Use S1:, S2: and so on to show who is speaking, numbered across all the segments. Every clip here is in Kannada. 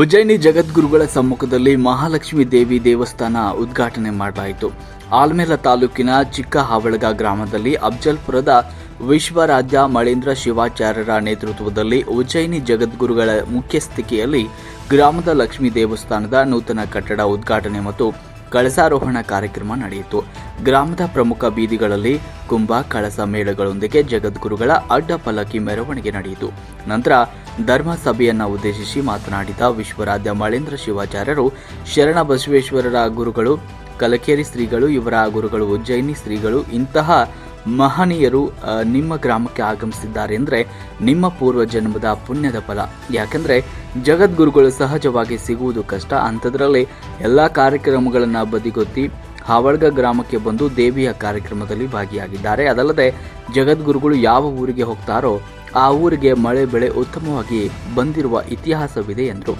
S1: ಉಜ್ಜಯಿನಿ ಜಗದ್ಗುರುಗಳ ಸಮ್ಮುಖದಲ್ಲಿ ಮಹಾಲಕ್ಷ್ಮಿ ದೇವಿ ದೇವಸ್ಥಾನ ಉದ್ಘಾಟನೆ ಮಾಡಲಾಯಿತು. ಆಲ್ಮೇಲ ತಾಲೂಕಿನ ಚಿಕ್ಕ ಹಾವಳಗ ಗ್ರಾಮದಲ್ಲಿ ಅಫ್ಜಲ್ಪುರದ ವಿಶ್ವರಾಜ್ಯ ಮಳೇಂದ್ರ ಶಿವಾಚಾರ್ಯರ ನೇತೃತ್ವದಲ್ಲಿ ಉಜ್ಜಯಿನಿ ಜಗದ್ಗುರುಗಳ ಮುಖ್ಯಸ್ಥಿಕೆಯಲ್ಲಿ ಗ್ರಾಮದ ಲಕ್ಷ್ಮೀ ದೇವಸ್ಥಾನದ ನೂತನ ಕಟ್ಟಡ ಉದ್ಘಾಟನೆ ಮತ್ತು ಕಳಸಾರೋಹಣ ಕಾರ್ಯಕ್ರಮ ನಡೆಯಿತು. ಗ್ರಾಮದ ಪ್ರಮುಖ ಬೀದಿಗಳಲ್ಲಿ ಕುಂಭ ಕಳಸ ಮೇಳಗಳೊಂದಿಗೆ ಜಗದ್ಗುರುಗಳ ಅಡ್ಡ ಪಲ್ಲಕ್ಕಿ ಮೆರವಣಿಗೆ ನಡೆಯಿತು. ನಂತರ ಧರ್ಮ ಸಭೆಯನ್ನ ಉದ್ದೇಶಿಸಿ ಮಾತನಾಡಿದ ವಿಶ್ವರಾಧ್ಯ ಮಳೇಂದ್ರ ಶಿವಾಚಾರ್ಯರು, ಶರಣ ಬಸವೇಶ್ವರರ ಗುರುಗಳು, ಕಲಕೇರಿ ಶ್ರೀಗಳು ಇವರ ಗುರುಗಳು, ಉಜ್ಜಯಿನಿ ಶ್ರೀಗಳು ಇಂತಹ ಮಹನೀಯರು ನಿಮ್ಮ ಗ್ರಾಮಕ್ಕೆ ಆಗಮಿಸಿದ್ದಾರೆ ಅಂದರೆ ನಿಮ್ಮ ಪೂರ್ವ ಜನ್ಮದ ಪುಣ್ಯದ ಫಲ. ಯಾಕಂದ್ರೆ ಜಗದ್ಗುರುಗಳು ಸಹಜವಾಗಿ ಸಿಗುವುದು ಕಷ್ಟ. ಅಂಥದ್ರಲ್ಲಿ ಎಲ್ಲ ಕಾರ್ಯಕ್ರಮಗಳನ್ನು ಬದಿಗೊತ್ತಿ ಹಾವಳ್ಗ ಗ್ರಾಮಕ್ಕೆ ಬಂದು ದೇವಿಯ ಕಾರ್ಯಕ್ರಮದಲ್ಲಿ ಭಾಗಿಯಾಗಿದ್ದಾರೆ. ಅದಲ್ಲದೆ ಜಗದ್ಗುರುಗಳು ಯಾವ ಊರಿಗೆ ಹೋಗ್ತಾರೋ ಆ ಊರಿಗೆ ಮಳೆ ಬೆಳೆ ಉತ್ತಮವಾಗಿ ಬಂದಿರುವ ಇತಿಹಾಸವಿದೆ ಎಂದರು.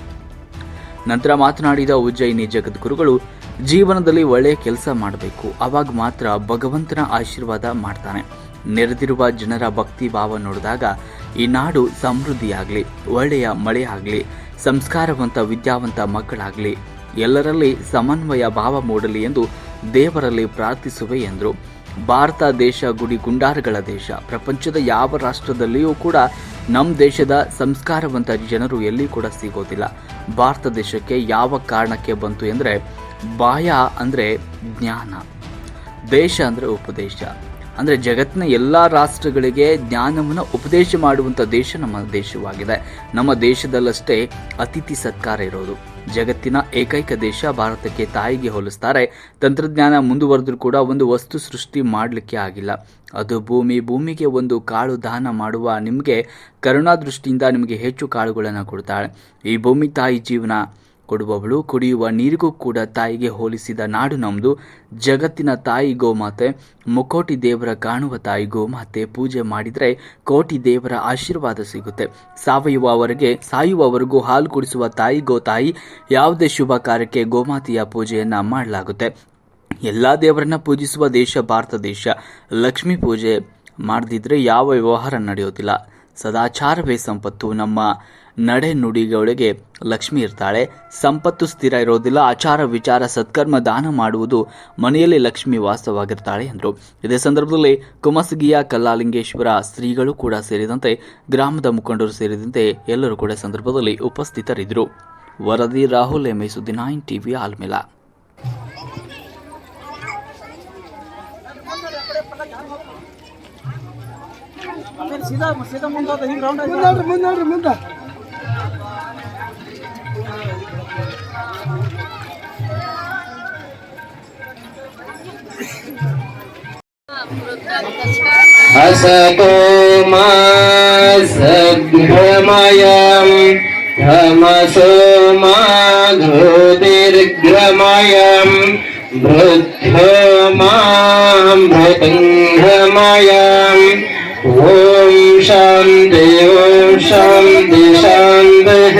S1: ನಂತರ ಮಾತನಾಡಿದ ಉಜ್ಜಯಿನಿ ಜಗದ್ಗುರುಗಳು ಜೀವನದಲ್ಲಿ ಒಳ್ಳೆಯ ಕೆಲಸ ಮಾಡಬೇಕು. ಅವಾಗ ಮಾತ್ರ ಭಗವಂತನ ಆಶೀರ್ವಾದ ಮಾಡ್ತಾನೆ. ನೆರೆದಿರುವ ಜನರ ಭಕ್ತಿ ಭಾವ ನೋಡಿದಾಗ ಈ ನಾಡು ಸಮೃದ್ಧಿಯಾಗಲಿ, ಒಳ್ಳೆಯ ಮಳೆ ಆಗಲಿ ಸಂಸ್ಕಾರವಂತ, ವಿದ್ಯಾವಂತ ಮಕ್ಕಳಾಗಲಿ, ಎಲ್ಲರಲ್ಲಿ ಸಮನ್ವಯ ಭಾವ ಮೂಡಲಿ ಎಂದು ದೇವರಲ್ಲಿ ಪ್ರಾರ್ಥಿಸುವೆ ಎಂದರು. ಭಾರತ ದೇಶ ಗುಡಿ ಗುಂಡಾರಗಳ ದೇಶ. ಪ್ರಪಂಚದ ಯಾವ ರಾಷ್ಟ್ರದಲ್ಲಿಯೂ ಕೂಡ ನಮ್ಮ ದೇಶದ ಸಂಸ್ಕಾರವಂತ ಜನರು ಎಲ್ಲಿ ಕೂಡ ಸಿಗೋದಿಲ್ಲ. ಭಾರತ ದೇಶಕ್ಕೆ ಯಾವ ಕಾರಣಕ್ಕೆ ಬಂತು ಎಂದರೆ ಬಾಯ ಅಂದರೆ ಜ್ಞಾನ, ದೇಶ ಅಂದರೆ ಉಪದೇಶ. ಅಂದರೆ ಜಗತ್ತಿನ ಎಲ್ಲ ರಾಷ್ಟ್ರಗಳಿಗೆ ಜ್ಞಾನವನ್ನು ಉಪದೇಶ ಮಾಡುವಂಥ ದೇಶ ನಮ್ಮ ದೇಶವಾಗಿದೆ. ನಮ್ಮ ದೇಶದಲ್ಲಷ್ಟೇ ಅತಿಥಿ ಸತ್ಕಾರ ಇರೋದು. ಜಗತ್ತಿನ ಏಕೈಕ ದೇಶ ಭಾರತಕ್ಕೆ ತಾಯಿಗೆ ಹೋಲಿಸ್ತಾರೆ, ತಂತ್ರಜ್ಞಾನ ಮುಂದುವರೆದ್ರೂ ಕೂಡ ಒಂದು ವಸ್ತು ಸೃಷ್ಟಿ ಮಾಡಲಿಕ್ಕೆ ಆಗಿಲ್ಲ. ಅದು ಭೂಮಿ, ಭೂಮಿಗೆ ಒಂದು ಕಾಳು ದಾನ ಮಾಡುವ ನಿಮಗೆ ಕರುಣಾ ದೃಷ್ಟಿಯಿಂದ ನಿಮಗೆ ಹೆಚ್ಚು ಕಾಳುಗಳನ್ನು ಕೊಡ್ತಾಳೆ. ಈ ಭೂಮಿ ತಾಯಿ ಜೀವನ ಕೊಡುವವಳು, ಕುಡಿಯುವ ನೀರಿಗೂ ಕೂಡ ತಾಯಿಗೆ ಹೋಲಿಸಿದ ನಾಡು ನಮ್ಮದು ಜಗತ್ತಿನ ತಾಯಿ ಗೋಮಾತೆ, ಮುಕೋಟಿ ದೇವರ ಕಾಣುವ ತಾಯಿ ಗೋಮಾತೆ, ಪೂಜೆ ಮಾಡಿದರೆ ಕೋಟಿ ದೇವರ ಆಶೀರ್ವಾದ ಸಿಗುತ್ತೆ. ಸಾವಯವವರೆಗೆ, ಸಾಯುವವರೆಗೂ ಹಾಲು ಕುಡಿಸುವ ತಾಯಿ ಗೋ ತಾಯಿ, ಯಾವುದೇ ಶುಭ ಕಾರ್ಯಕ್ಕೆ ಗೋಮಾತೆಯ ಪೂಜೆಯನ್ನ ಮಾಡಲಾಗುತ್ತೆ. ಎಲ್ಲ ದೇವರನ್ನ ಪೂಜಿಸುವ ದೇಶ ಭಾರತ ದೇಶ. ಲಕ್ಷ್ಮೀ ಪೂಜೆ ಮಾಡದಿದ್ರೆ ಯಾವ ವ್ಯವಹಾರ ನಡೆಯೋದಿಲ್ಲ. ಸದಾಚಾರವೇ ಸಂಪತ್ತು ನಮ್ಮ ನಡೆ ನುಡಿಗಳಿಗೆ ಲಕ್ಷ್ಮಿ ಇರ್ತಾಳೆ. ಸಂಪತ್ತು ಸ್ಥಿರ ಇರೋದಿಲ್ಲ. ಆಚಾರ ವಿಚಾರ ಸತ್ಕರ್ಮ ದಾನ ಮಾಡುವುದು ಮನೆಯಲ್ಲಿ ಲಕ್ಷ್ಮಿ ವಾಸವಾಗಿರ್ತಾಳೆ ಎಂದರು ಇದೇ ಸಂದರ್ಭದಲ್ಲಿ ಕುಮಸಗಿಯ ಕಲ್ಲಾಲಿಂಗೇಶ್ವರ ಶ್ರೀಗಳು ಕೂಡ ಸೇರಿದಂತೆ ಗ್ರಾಮದ ಮುಖಂಡರು ಸೇರಿದಂತೆ ಎಲ್ಲರೂ ಕೂಡ ಸಂದರ್ಭದಲ್ಲಿ ಉಪಸ್ಥಿತರಿದ್ದರು. ವರದಿ ರಾಹುಲ್ ಎಂ ಸುದ್ದಿ ನೈನ್ ಟಿವಿ ಆಲ್ಮೇಲ.
S2: ಸೀದಾ ಸೀದಾ ಮುಂದೆ ಹಿಂಗೆ ರೌಂಡ್
S3: ಮುಂದೆ ಮುಂದೆ
S4: असतो मा सद्भ्रमयं धमसो मा घृतिर्घ्रमयं भृद्धो मां भृतिङ्घ्रमयम् ॐ शान्ति ॐ शान्ति शान्तिः।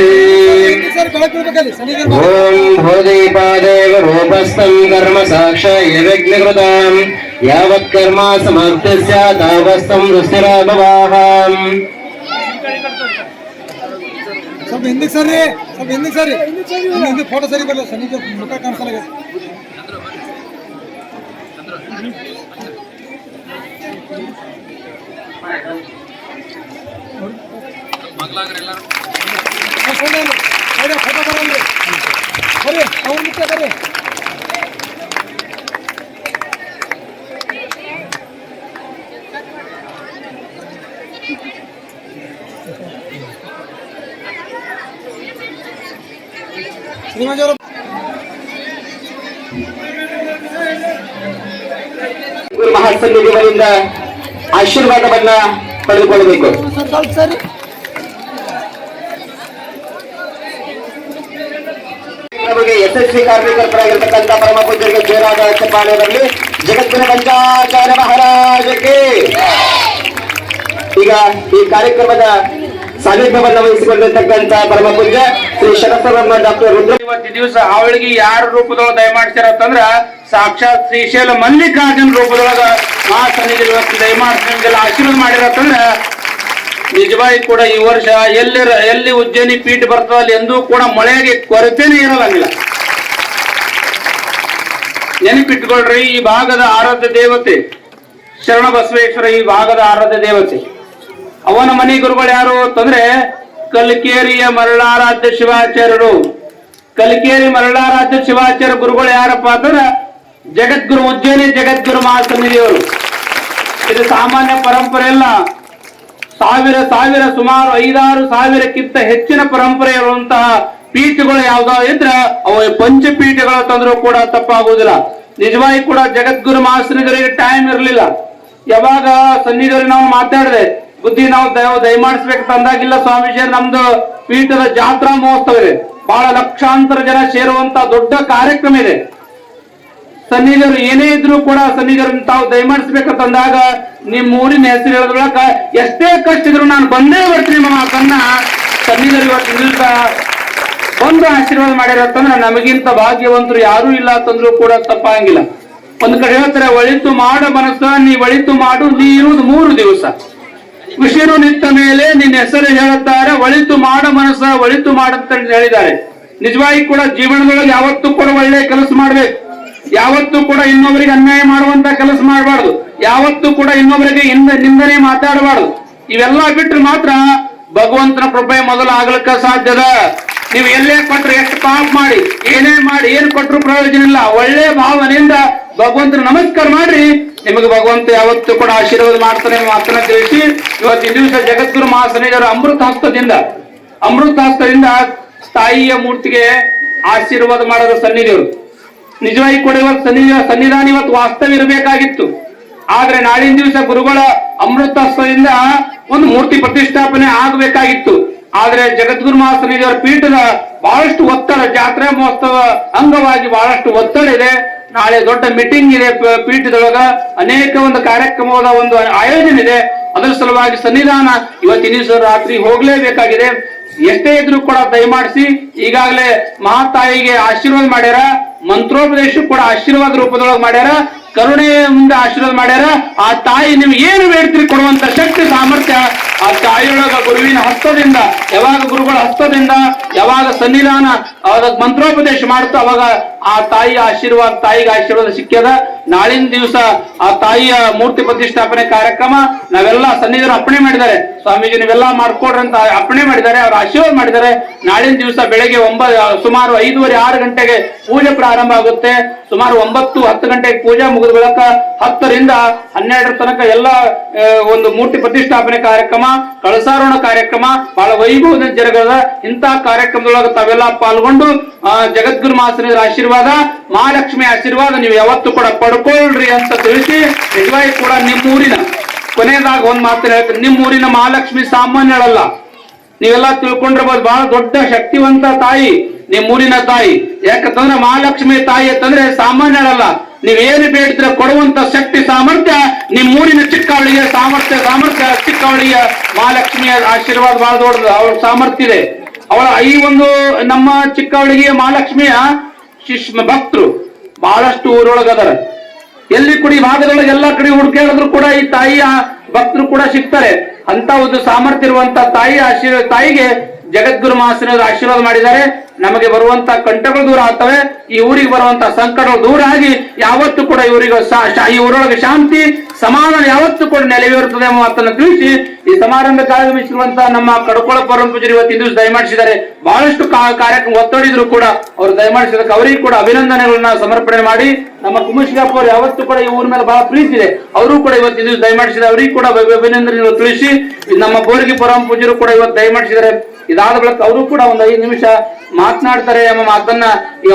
S4: ॐ भूदेपादेव रूपस्थं कर्म साक्षाय विघ्नकृताम् यावत् कर्म समाप्ति स्यात् तावस्तं दुस्थिरा भवाहम्
S3: ಸ್ವಲ್ಪ ಹಿಂದಕ್ಕೆ ಸರಿ ಸ್ವಲ್ಪ ಹಿಂದಕ್ಕೆ ಸರಿ ಹಿಂದೆ ಫೋಟೋ ಸರಿ ಬರಲ್ಲ ಸನಿಗೆ ಮುಖ ಕಾಣಿಸಲ್ಲ ಫೋಟೋ ಬರಲ್ರಿ ಬರ್ರಿ ಅವ್ರ ಮುಖ್ಯ ಬರ್ರಿ
S4: ಮಹಾಸನ್ನಿಧಿಗಳಿಂದ ಆಶೀರ್ವಾದವನ್ನ ಪಡೆದುಕೊಳ್ಳಬೇಕು. ನಮಗೆ ಯಶಸ್ವಿ ಕಾರ್ಮಿಕರಾಗಿರ್ತಕ್ಕಂಥ ಪರಮ ಪೂಜ್ಯರಿಗೆ ಜೋರಾದ ಚಪ್ಪಾಳೆಯವರಲ್ಲಿ ಜಗತ್ತಿನ ಪಂಚಾಚಾರ್ಯ ಮಹಾರಾಜಕ್ಕೆ ಈಗ ಈ ಕಾರ್ಯಕ್ರಮದ ಸಾನ್ನಿಧ್ಯವನ್ನು ವಹಿಸಿಕೊಂಡಿರ್ತಕ್ಕಂತ ಪೂಜ್ಯ ಶ್ರೀ ಶರತ್ವರ್ಮ ಡಾಕ್ಟರ್ ರುದ್ರ
S5: ಇವತ್ತು ದಿವಸ ಅವಳಿಗೆ ಯಾರ ರೂಪದೊಳಗೆ ದಯಮಾಡ್ತಾರಂತಂದ್ರ ಸಾಕ್ಷಾತ್ ಶ್ರೀಶೈಲ ಮಲ್ಲಿಕಾರ್ಜುನ್ ರೂಪದೊಳಗ ಆ ಸನ್ನಿಧಿ ಇವತ್ತು ದಯಮಾಡ್ಸಿಲ್ಲ ಆಶೀರ್ವಾದ ಮಾಡಿರತ್ತಂದ್ರ ನಿಜವಾಗಿ ಕೂಡ ಈ ವರ್ಷ ಎಲ್ಲಿ ಎಲ್ಲಿ ಉಜ್ಜಯಿನಿ ಪೀಠ ಬರ್ತದ ಅಲ್ಲಿ ಎಂದೂ ಕೂಡ ಮಳೆಗೆ ಕೊರತೆನೇ ಇರಲಂಗಿಲ್ಲ ನೆನಪಿಟ್ಕೊಳ್ರಿ, ಈ ಭಾಗದ ಆರಾಧ್ಯ ದೇವತೆ, ಶರಣ ಬಸವೇಶ್ವರ ಈ ಭಾಗದ ಆರಾಧ್ಯ ದೇವತೆ. ಅವನ ಮನೆ ಗುರುಗಳು ಯಾರು ಅಂತಂದ್ರೆ ಕಲ್ಕೇರಿಯ ಮರಳಾರಾಧ್ಯ ಶಿವಾಚಾರ್ಯರು. ಕಲ್ಕೇರಿ ಮರಳಾರಾಧ್ಯ ಶಿವಾಚಾರ್ಯ ಗುರುಗಳು ಯಾರಪ್ಪ ಅಂದ್ರೆ ಜಗದ್ಗುರು, ಉಜ್ಜಯಿನಿ ಜಗದ್ಗುರು ಮಹಾಸನ್ನಿಧಿಯವರು. ಇದು ಸಾಮಾನ್ಯ ಪರಂಪರೆ ಅಲ್ಲ. ಸಾವಿರ ಸಾವಿರ ಸುಮಾರು ಐದಾರು ಸಾವಿರಕ್ಕಿಂತ ಹೆಚ್ಚಿನ ಪರಂಪರೆ ಇರುವಂತಹ ಪೀಠಗಳು ಯಾವ್ದಾವ ಇದ್ರ ಪಂಚ ಪಂಚಪೀಠಗಳು ತಂದ್ರೂ ಕೂಡ ತಪ್ಪಾಗುವುದಿಲ್ಲ. ನಿಜವಾಗಿ ಕೂಡ ಜಗದ್ಗುರು ಮಹಾಸನಿಗರಿಗೆ ಟೈಮ್ ಇರಲಿಲ್ಲ. ಯಾವಾಗ ಸನ್ನಿಧಿಯವ್ರಿಗೆ ನಾವು ಮಾತಾಡಿದೆ ಬುದ್ಧಿ ನಾವು ದಯ ದಯಮಾಡಿಸ್ಬೇಕು ಅಂದಾಗಿಲ್ಲ ಸ್ವಾಮೀಜಿ ನಮ್ದು ಪೀಠದ ಜಾತ್ರಾ ಮಹೋತ್ಸವ ಇದೆ. ಬಹಳ ಲಕ್ಷಾಂತರ ಜನ ಸೇರುವಂತ ದೊಡ್ಡ ಕಾರ್ಯಕ್ರಮ ಇದೆ. ಸನ್ನಿಧಿಯವರು ಏನೇ ಇದ್ರು ಕೂಡ ಸನ್ನಿಧಿಯವ್ರನ್ನ ತಾವು ದಯಮಾಡಿಸ್ಬೇಕಂತಂದಾಗ ನಿಮ್ಮ ಊರಿನ ಹೆಸರು ಹೇಳೋದ್ರೊಳಗ ಎಷ್ಟೇ ಕಷ್ಟ ಇದ್ರು ನಾನು ಬಂದೇ ಬರ್ತೀನಿ ಮಾ ಮಾತನ್ನ ಸನ್ನಿಧಿಯವರು ಇವತ್ತು ನಿಲ್ತ ಒಂದು ಆಶೀರ್ವಾದ ಮಾಡಿರತ್ತಂದ್ರೆ ನಮಗಿಂತ ಭಾಗ್ಯವಂತರು ಯಾರೂ ಇಲ್ಲ ಅಂತಂದ್ರೂ ಕೂಡ ತಪ್ಪಾಗಿಲ್ಲ. ಒಂದ್ ಕಡೆ ಹೇಳ್ತಾರೆ, ಒಳಿತು ಮಾಡ ಮನಸ್ಸ, ನೀ ಒಳಿತು ಮಾಡು, ನೀ ಇರುವುದು ಮೂರು ದಿವಸ. ಉಸಿರು ನಿಂತ ಮೇಲೆ ನಿನ್ನ ಹೆಸರು ಹೇಳುತ್ತಾರೆ, ಒಳಿತು ಮಾಡ ಮನಸ್ಸ, ಒಳಿತು ಮಾಡಂತ ಹೇಳಿದ್ದಾರೆ. ನಿಜವಾಗಿ ಕೂಡ ಜೀವನದೊಳಗೆ ಯಾವತ್ತೂ ಕೂಡ ಒಳ್ಳೆ ಕೆಲಸ ಮಾಡ್ಬೇಕು. ಯಾವತ್ತೂ ಕೂಡ ಇನ್ನೊಬ್ಬರಿಗೆ ಅನ್ಯಾಯ ಮಾಡುವಂತ ಕೆಲಸ ಮಾಡಬಾರ್ದು. ಯಾವತ್ತೂ ಕೂಡ ಇನ್ನೊಬ್ಬರಿಗೆ ಹಿಂದೆ ನಿಂದನೆ ಮಾತಾಡಬಾರ್ದು. ಇವೆಲ್ಲ ಬಿಟ್ರೆ ಮಾತ್ರ ಭಗವಂತನ ಕೃಪೆ ಮೊದಲು ಆಗ್ಲಿಕ್ಕ ಸಾಧ್ಯದ. ನೀವು ಎಲ್ಲೇ ಕೊಟ್ರು ಎಷ್ಟು ಪಾಪ ಮಾಡಿ, ಏನೇ ಮಾಡಿ, ಏನು ಕೊಟ್ಟರು ಪ್ರಯೋಜನ ಇಲ್ಲ. ಒಳ್ಳೆ ಭಾವನೆಯಿಂದ ಭಗವಂತನ ನಮಸ್ಕಾರ ಮಾಡ್ರಿ. ನಿಮಗೆ ಭಗವಂತ ಯಾವತ್ತೂ ಕೂಡ ಆಶೀರ್ವಾದ ಮಾಡ್ತಾನೆ ಮಾತನ್ನ ತಿಳಿಸಿ ಇವತ್ತಿನ ದಿವಸ ಜಗದ್ಗುರು ಮಹಾಸನಿಗರ ಅಮೃತ ಹಸ್ತದಿಂದ ಅಮೃತ ಹಸ್ತದಿಂದ ತಾಯಿಯ ಮೂರ್ತಿಗೆ ಆಶೀರ್ವಾದ ಮಾಡೋದು ಸನ್ನಿಧಿಯವರು. ನಿಜವಾಗಿ ಕೂಡ ಇವತ್ತು ಸನ್ನಿಧಿ, ಸನ್ನಿಧಾನ ಇವತ್ತು ವಾಸ್ತವ ಇರಬೇಕಾಗಿತ್ತು. ಆದ್ರೆ ನಾಳಿನ ದಿವಸ ಗುರುಗಳ ಅಮೃತಸ್ವದಿಂದ ಒಂದು ಮೂರ್ತಿ ಪ್ರತಿಷ್ಠಾಪನೆ ಆಗಬೇಕಾಗಿತ್ತು. ಆದ್ರೆ ಜಗದ್ಗುರು ಮಹಾಸನ್ನಿಧಿಯವರ ಪೀಠದ ಬಹಳಷ್ಟು ಒತ್ತಡ, ಜಾತ್ರಾ ಮಹೋತ್ಸವ ಅಂಗವಾಗಿ ಬಹಳಷ್ಟು ಒತ್ತಡ ಇದೆ. ನಾಳೆ ದೊಡ್ಡ ಮೀಟಿಂಗ್ ಇದೆ ಪೀಠದೊಳಗ. ಅನೇಕ ಒಂದು ಕಾರ್ಯಕ್ರಮದ ಒಂದು ಆಯೋಜನೆ ಇದೆ. ಅದರ ಸಲುವಾಗಿ ಸನ್ನಿಧಾನ ಇವತ್ತಿನ ರಾತ್ರಿ ಹೋಗ್ಲೇಬೇಕಾಗಿದೆ. ಎಷ್ಟೇ ಇದ್ರು ಕೂಡ ದಯಮಾಡಿಸಿ ಈಗಾಗಲೇ ಮಹಾತಾಯಿಗೆ ಆಶೀರ್ವಾದ ಮಾಡ್ಯಾರ. ಮಂತ್ರೋಪದೇಶ ಕೂಡ ಆಶೀರ್ವಾದ ರೂಪದೊಳಗೆ ಮಾಡ್ಯಾರ. ಕರುಣೆಯಿಂದ ಆಶೀರ್ವಾದ ಮಾಡ್ಯಾರ. ಆ ತಾಯಿ ನಿಮ್ಗೆ ಏನು ಬೇಡ್ತೀರಿ ಕೊಡುವಂತ ಶಕ್ತಿ, ಸಾಮರ್ಥ್ಯ, ಆ ತಾಯಿಯೊಳಗ ಗುರುವಿನ ಹಸ್ತದಿಂದ, ಯಾವಾಗ ಗುರುಗಳ ಹಸ್ತದಿಂದ, ಯಾವಾಗ ಸನ್ನಿಧಾನ, ಅವಾಗ ಮಂತ್ರೋಪದೇಶ ಮಾಡುತ್ತೋ ಅವಾಗ ಆ ತಾಯಿಯ ಆಶೀರ್ವಾದ, ತಾಯಿಗೆ ಆಶೀರ್ವಾದ ಸಿಕ್ಕ್ಯದ. ನಾಳಿನ ದಿವಸ ಆ ತಾಯಿಯ ಮೂರ್ತಿ ಪ್ರತಿಷ್ಠಾಪನೆ ಕಾರ್ಯಕ್ರಮ ನಾವೆಲ್ಲ ಸನ್ನಿಧರು ಅಪ್ಪಣೆ ಮಾಡಿದ್ದಾರೆ. ಸ್ವಾಮೀಜಿ, ನೀವೆಲ್ಲ ಮಾಡ್ಕೊಡ್ರಿ ಅಂತ ಅಪ್ಪಣೆ ಮಾಡಿದ್ದಾರೆ, ಅವ್ರ ಆಶೀರ್ವಾದ ಮಾಡಿದ್ದಾರೆ. ನಾಳಿನ ದಿವಸ ಬೆಳಗ್ಗೆ ಒಂಬ, ಸುಮಾರು ಐದೂವರೆ ಆರು ಗಂಟೆಗೆ ಪೂಜೆ ಪ್ರಾರಂಭ ಆಗುತ್ತೆ. ಸುಮಾರು ಒಂಬತ್ತು, ಹತ್ತು ಗಂಟೆಗೆ ಪೂಜೆ ಮುಗಿದ ಬಳಿಕ ಹತ್ತರಿಂದ ಹನ್ನೆರಡರ ತನಕ ಎಲ್ಲ ಒಂದು ಮೂರ್ತಿ ಪ್ರತಿಷ್ಠಾಪನೆ ಕಾರ್ಯಕ್ರಮ, ಕಳಸಾರೋಹಣ ಕಾರ್ಯಕ್ರಮ, ಬಹಳ ವೈಭವದ ಜರುಗದ ಇಂತಹ ಕಾರ್ಯಕ್ರಮದೊಳಗೆ ತಾವೆಲ್ಲ ಪಾಲ್ಗೊಂಡು ಜಗದ್ಗುರು ಮಹಾಸನಿಯರ ಆಶೀರ್ವಾದ ಮಹಾಲಕ್ಷ್ಮಿ ಆಶೀರ್ವಾದ ನೀವು ಯಾವತ್ತೂ ಕೂಡ ಪಡ್ಕೊಳ್ರಿ ಅಂತ ತಿಳಿಸಿ, ನಿಜವಾಗಿ ಕೂಡ ನಿಮ್ಮೂರಿನ ಕೊನೆಯದಾಗ ಒಂದ್ ಮಾತ್ರ ಹೇಳ್ತೀನಿ. ನಿಮ್ಮೂರಿನ ಮಹಾಲಕ್ಷ್ಮಿ ಸಾಮಾನ್ಯಳಲ್ಲ. ನೀವೆಲ್ಲ ತಿಳ್ಕೊಂಡಿರ್ಬೋದು, ಬಹಳ ದೊಡ್ಡ ಶಕ್ತಿವಂತ ತಾಯಿ ನಿಮ್ಮೂರಿನ ತಾಯಿ. ಯಾಕಂತಂದ್ರೆ ಮಹಾಲಕ್ಷ್ಮಿ ತಾಯಿ ಅಂತಂದ್ರೆ ಸಾಮಾನ್ಯಳಲ್ಲ. ನೀವೇನು ಬೇಡಿದ್ರೆ ಕೊಡುವಂತ ಶಕ್ತಿ, ಸಾಮರ್ಥ್ಯ ನಿಮ್ಮೂರಿನ ಚಿಕ್ಕವಳಿಗೆ, ಸಾಮರ್ಥ್ಯ ಸಾಮರ್ಥ್ಯ, ಚಿಕ್ಕವಳಿಯ ಮಹಾಲಕ್ಷ್ಮಿಯ ಆಶೀರ್ವಾದ ಬಹಳ ದೊಡ್ಡದು. ಅವಳ ಸಾಮರ್ಥ್ಯ ಇದೆ. ಅವಳ ಈ ಒಂದು ನಮ್ಮ ಚಿಕ್ಕವಳಿಗೆ ಮಹಾಲಕ್ಷ್ಮಿಯ ಶಿಷ್ಮ, ಭಕ್ತರು ಬಹಳಷ್ಟು ಊರೊಳಗದಾರ. ಎಲ್ಲಿ ಕೂಡ ಈ ಭಾಗದೊಳಗೆ ಎಲ್ಲಾ ಕಡೆ ಹುಡುಕಾಡಿದ್ರು ಕೂಡ ಈ ತಾಯಿಯ ಭಕ್ತರು ಕೂಡ ಸಿಗ್ತಾರೆ. ಅಂತ ಒಂದು ಸಾಮರ್ಥ್ಯ ಇರುವಂತ ತಾಯಿ ಆಶೀರ್ವಾದ ತಾಯಿಗೆ ಜಗದ್ಗುರು ಮಹಾಸನರು ಆಶೀರ್ವಾದ ಮಾಡಿದ್ದಾರೆ. ನಮಗೆ ಬರುವಂತ ಕಂಟಗಳು ದೂರ ಆಗ್ತವೆ. ಈ ಊರಿಗೆ ಬರುವಂತ ಸಂಕಟಗಳು ದೂರ ಆಗಿ ಯಾವತ್ತು ಕೂಡ ಇವರಿಗೆ ಈ ಊರೊಳಗೆ ಶಾಂತಿ, ಸಮಾಧಾನ ಯಾವತ್ತು ಕೂಡ ನೆಲೆಯೂರುತ್ತದೆ ಮಾತನ್ನು ತಿಳಿಸಿ ಈ ಸಮಾರಂಭಕ್ಕೆ ಆಗಮಿಸಿರುವಂತಹ ನಮ್ಮ ಕಡಕೊಳ ಪರಂ ಪೂಜಾರಿ ದಿವಸ ದಯಮಾಡಿಸಿದ್ದಾರೆ. ಬಹಳಷ್ಟು ಕಾರ್ಯಕ್ರಮ ಒತ್ತಡಿದ್ರು ಕೂಡ ಅವರು ದಯಮಾಡಿಸಿದಕ್ಕೆ ಅವರಿಗೆ ಕೂಡ ಅಭಿನಂದನೆಗಳನ್ನ ಸಮರ್ಪಣೆ ಮಾಡಿ, ನಮ್ಮ ಕುಮಶಿಗಾಪ್ ಅವರು ಯಾವತ್ತೂ ಕೂಡ ಈ ಊರ ಮೇಲೆ ಬಹಳ ಪ್ರೀತಿ ಇದೆ. ಅವರು ಕೂಡ ಇವತ್ತಿನ ದಿವಸ ದಯಮಾಡಿಸಿದ್ದಾರೆ. ಅವರಿಗೆ ಕೂಡ ಅಭಿನಂದನೆ ಅಭಿನಂದನೆಗಳು ತಿಳಿಸಿ, ನಮ್ಮ ಬೋರ್ಗಿ ಪರಂ ಪೂಜರು ಕೂಡ ಇವತ್ತು ದಯಮಾಡಿಸಿದ್ದಾರೆ. ಇದಾದ ಬಳಿಕ ಅವರು ಕೂಡ ಒಂದು ಐದು ನಿಮಿಷ ಮಾತನಾಡ್ತಾರೆ ಎಂಬ ಮಾತನ್ನ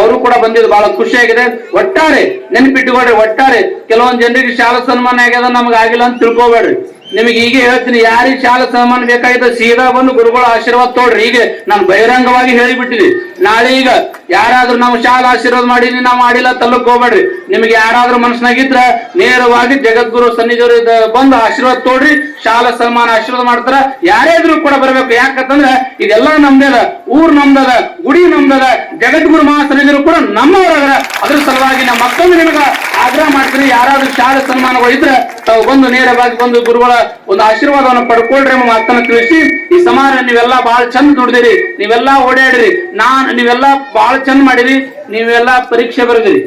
S5: ಅವರು ಕೂಡ ಬಂದಿದ್ದು ಬಹಳ ಖುಷಿಯಾಗಿದೆ. ಒಟ್ಟಾರೆ ನೆನಪಿಟ್ಟುಕೊಡ್ರಿ ಒಟ್ಟಾರೆ ಕೆಲವೊಂದು ಜನರಿಗೆ ಶಾಲಾ ಸನ್ಮಾನ ಆಗ್ಯದ ನಮ್ಗೆ ಆಗಿಲ್ಲ ಅಂತ ತಿಳ್ಕೊಬೇಡ್ರಿ. ನಿಮಗೆ ಈಗ ಹೇಳ್ತೀನಿ, ಯಾರಿಗೆ ಶಾಲಾ ಸಾಮಾನ್ ಬೇಕಾಗಿದ್ದ ಸೀದಾ ಬಂದು ಗುರುಗಳ ಆಶೀರ್ವಾದ ತೋಡ್ರಿ ಈಗ ನಾನು ಬಹಿರಂಗವಾಗಿ ಹೇಳಿಬಿಟ್ಟಿನಿ ನಾಳೆ ಈಗ ಯಾರಾದ್ರೂ ನಾವು ಶಾಲಾ ಆಶೀರ್ವಾದ ಮಾಡೀನಿ ನಾವು ಮಾಡಿಲ್ಲ ತಲ್ಲಕ್ ಹೋಗ್ಬೇಡ್ರಿ. ನಿಮ್ಗೆ ಯಾರಾದ್ರೂ ಮನಸ್ಸಿನಾಗಿದ್ರ ನೇರವಾಗಿ ಜಗದ್ಗುರು ಸನ್ನಿಧಿಯವರು ಬಂದು ಆಶೀರ್ವಾದ ತೋಡ್ರಿ. ಶಾಲಾ ಸನ್ಮಾನ ಆಶೀರ್ವಾದ ಮಾಡ್ತಾರ. ಯಾರೇ ಇದ್ರು ಕೂಡ ಬರ್ಬೇಕು. ಯಾಕಂತಂದ್ರ ಇದೆಲ್ಲ ನಮ್ದದ ಊರ್ ನಮ್ದದ ಗುಡಿ ನಮ್ದದ ಜಗದ್ಗುರು ಮಹಾಸನ್ನಿಧಿಯರು ಕೂಡ ನಮ್ಮವರಾಗ ಅದ್ರ ಸಲುವಾಗಿ ನಮ್ಮ ಮತ್ತೊಂದು ನಿಮಗ ಆಗ್ರಹ ಮಾಡ್ತೀನಿ. ಯಾರಾದ್ರೂ ಶಾಲಾ ಸನ್ಮಾನಗಳು ಇದ್ರೆ ತಾವು ಬಂದು ನೇರವಾಗಿ ಬಂದು ಗುರುಗಳ ಒಂದು ಆಶೀರ್ವಾದವನ್ನು ಪಡ್ಕೊಳ್ರಿ ಎಂಬ ಮಾತನ್ನ ತಿಳಿಸಿ, ಈ ಸಮಾರ ನೀವೆಲ್ಲಾ ಬಹಳ ಚಂದ ದುಡ್ದಿರಿ. ನೀವೆಲ್ಲಾ ಓಡಾಡ್ರಿ. ನಾನ್ ನೀವೆಲ್ಲಾ ಬಹಳ ಚಂದ ಮಾಡಿರಿ, ನೀವೆಲ್ಲ ಪರೀಕ್ಷೆ ಬರೆದಿರಿ.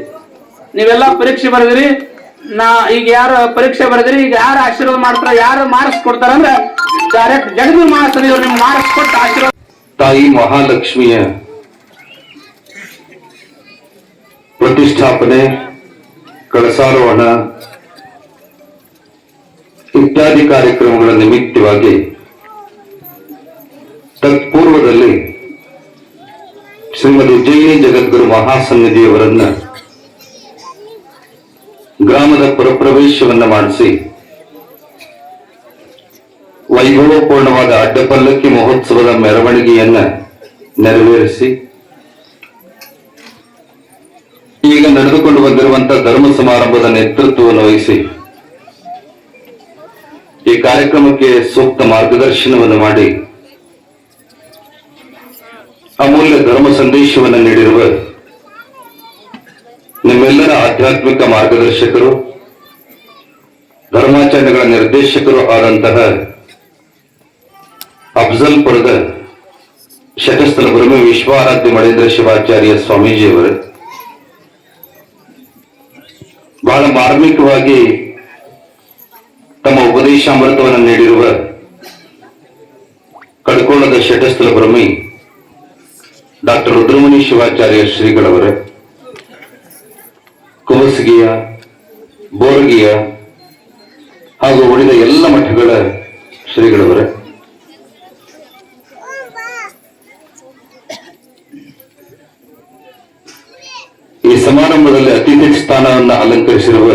S5: ನೀವೆಲ್ಲ ಪರೀಕ್ಷೆ ಬರೆದಿರಿ, ನಾ ಈಗ ಯಾರು ಪರೀಕ್ಷೆ ಬರೆದಿರಿ, ಈಗ ಯಾರು ಆಶೀರ್ವಾದ ಮಾಡ್ತಾರ, ಯಾರು ಮಾರ್ಕ್ಸ್ ಕೊಡ್ತಾರ ಅಂದ್ರೆ ಡೈರೆಕ್ಟ್ ಜಗದ್ಗುರು ಇವ್ರು ನಿಮ್ಗೆ ಮಾರ್ಕ್ಸ್ ಕೊಟ್ಟು ಆಶೀರ್ವಾದ.
S6: ತಾಯಿ ಮಹಾಲಕ್ಷ್ಮಿಯ ಪ್ರತಿಷ್ಠಾಪನೆ, ಕಳಸಾರೋಹಣ, ಇತ್ಯಾದಿ ಕಾರ್ಯಕ್ರಮಗಳ ನಿಮಿತ್ತವಾಗಿ ತತ್ಪೂರ್ವದಲ್ಲಿ ಶ್ರೀಮತಿ ಉಜ್ಜಯಿನಿ ಜಗದ್ಗುರು ಮಹಾಸನ್ನಿಧಿಯವರನ್ನ ಗ್ರಾಮದ ಪುರಪ್ರವೇಶವನ್ನ ಮಾಡಿಸಿ, ವೈಭವಪೂರ್ಣವಾದ ಅಡ್ಡಪಲ್ಲಕ್ಕಿ ಮಹೋತ್ಸವದ ಮೆರವಣಿಗೆಯನ್ನ ನೆರವೇರಿಸಿ, ಈಗ ನಡೆದುಕೊಂಡು ಬಂದಿರುವಂತಹ ಧರ್ಮ ಸಮಾರಂಭದ ನೇತೃತ್ವವನ್ನು ವಹಿಸಿ, ಈ ಕಾರ್ಯಕ್ರಮಕ್ಕೆ ಸೂಕ್ತ ಮಾರ್ಗದರ್ಶನವನ್ನು ಮಾಡಿ ಅಮೂಲ್ಯ ಧರ್ಮ ಸಂದೇಶವನ್ನು ನೀಡಿರುವ ನಿಮ್ಮೆಲ್ಲರ ಆಧ್ಯಾತ್ಮಿಕ ಮಾರ್ಗದರ್ಶಕರು ಧರ್ಮಾಚರಣೆಗಳ ನಿರ್ದೇಶಕರು ಆದಂತಹ ಅಫ್ಜಲ್ಪುರದ ಶತಸ್ಥಲ ಬ್ರಹ್ಮ ವಿಶ್ವಾರಾಧ್ಯ ಮಳೇಂದ್ರ ಶಿವಾಚಾರ್ಯ ಸ್ವಾಮೀಜಿಯವರು, ಬಹಳ ಮಾರ್ಮಿಕವಾಗಿ ತಮ್ಮ ಉಪದೇಶಾಮೃತವನ್ನು ನೀಡಿರುವ ಕಡ್ಕೋಳದ ಶಟಸ್ಥಲ ಬ್ರಹ್ಮಿ ಡಾಕ್ಟರ್ ರುದ್ರಮುನಿ ಶಿವಾಚಾರ್ಯ ಶ್ರೀಗಳವರ, ಕುಮಸಗಿಯ, ಬೋರ್ಗಿಯ ಹಾಗೂ ಉಳಿದ ಎಲ್ಲ ಮಠಗಳ ಶ್ರೀಗಳವರ. ಈ ಸಮಾರಂಭದಲ್ಲಿ ಅತಿಥಿ ಸ್ಥಾನವನ್ನು ಅಲಂಕರಿಸಿರುವ